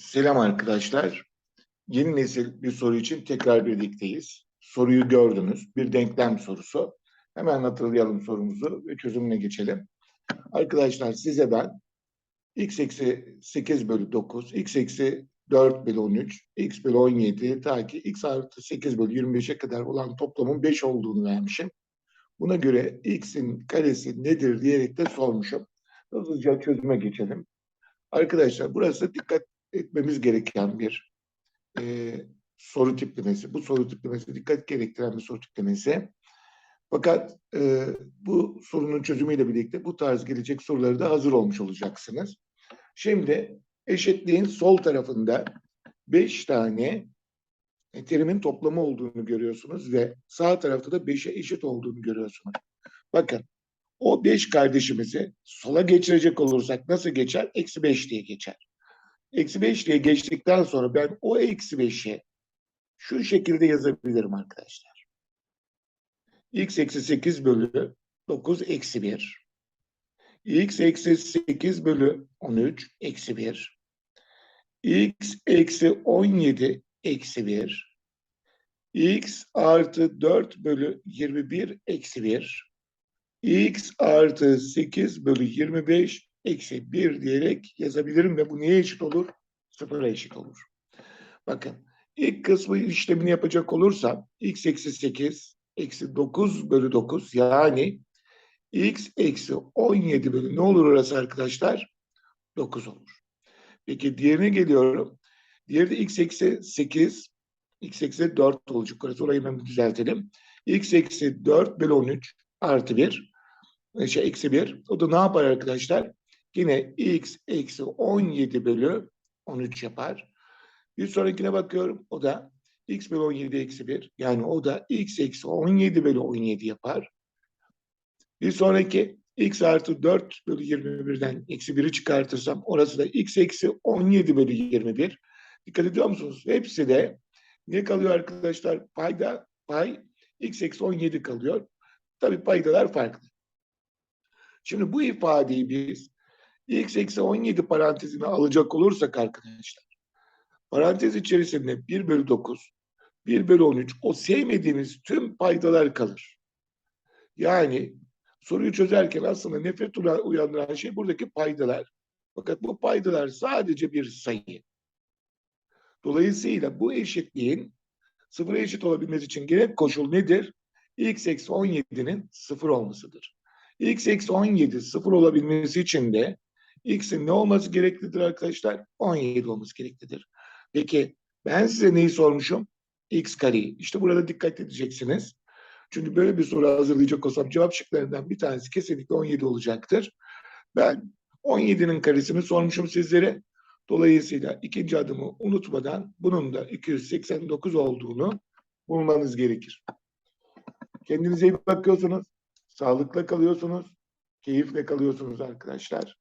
Selam arkadaşlar. Yeni nesil bir soru için tekrar birlikteyiz. Soruyu gördünüz. Bir denklem sorusu. Hemen hatırlayalım sorumuzu ve çözümüne geçelim. Arkadaşlar size ben x eksi 8 bölü 9, x eksi 4 bölü 13, x bölü 17 ta ki x artı 8 bölü 25'e kadar olan toplamın 5 olduğunu vermişim. Buna göre x'in karesi nedir diyerek de sormuşum. Hızlıca çözüme geçelim. Arkadaşlar burası dikkat etmemiz gereken bir e, soru tiplemesi. Bu soru tiplemesi dikkat gerektiren bir soru tiplemesi. Fakat e, bu sorunun çözümüyle birlikte bu tarz gelecek soruları da hazır olmuş olacaksınız. Şimdi eşitliğin sol tarafında 5 tane terimin toplamı olduğunu görüyorsunuz ve sağ tarafta da 5'e eşit olduğunu görüyorsunuz. Bakın o 5 kardeşimizi sola geçirecek olursak nasıl geçer? Eksi 5 diye geçer. Eksi 5 diye geçtikten sonra ben o eksi 5'i şu şekilde yazabilirim arkadaşlar. x eksi 8 bölü 9 eksi 1. x eksi 8 bölü 13 eksi 1. x eksi 17 eksi 1. x artı 4 bölü 21 eksi 1. x artı 8 bölü 25 eksi 1 diyerek yazabilirim ve bu neye eşit olur? Sıfıra eşit olur. Bakın ilk kısmı işlemini yapacak olursam x eksi 8 eksi 9 bölü 9 yani x eksi 17 bölü ne olur orası arkadaşlar? 9 olur. Peki diğerine geliyorum. Diğeri de x eksi 8 x eksi 4 olacak. Orası orayı hemen düzeltelim. x eksi 4 bölü 13 artı 1 şey eksi 1. O da ne yapar arkadaşlar? Yine x eksi 17 bölü 13 yapar. Bir sonrakine bakıyorum. O da x bölü 17 eksi 1. Yani o da x eksi 17 bölü 17 yapar. Bir sonraki x artı 4 bölü 21'den eksi 1'i çıkartırsam orası da x eksi 17 bölü 21. Dikkat ediyor musunuz? Hepsi de ne kalıyor arkadaşlar? Payda pay x eksi 17 kalıyor. Tabii paydalar farklı. Şimdi bu ifadeyi biz x eksi 17 parantezine alacak olursak arkadaşlar parantez içerisinde 1 bölü 9 1 bölü 13 o sevmediğimiz tüm paydalar kalır. Yani soruyu çözerken aslında nefret uyandıran şey buradaki paydalar. Fakat bu paydalar sadece bir sayı. Dolayısıyla bu eşitliğin sıfıra eşit olabilmesi için gerek koşul nedir? x eksi 17'nin sıfır olmasıdır. x eksi 17 sıfır olabilmesi için de x'in ne olması gereklidir arkadaşlar? 17 olması gereklidir. Peki ben size neyi sormuşum? x kareyi. İşte burada dikkat edeceksiniz. Çünkü böyle bir soru hazırlayacak olsam cevap şıklarından bir tanesi kesinlikle 17 olacaktır. Ben 17'nin karesini sormuşum sizlere. Dolayısıyla ikinci adımı unutmadan bunun da 289 olduğunu bulmanız gerekir. Kendinize iyi bakıyorsunuz. Sağlıkla kalıyorsunuz. Keyifle kalıyorsunuz arkadaşlar.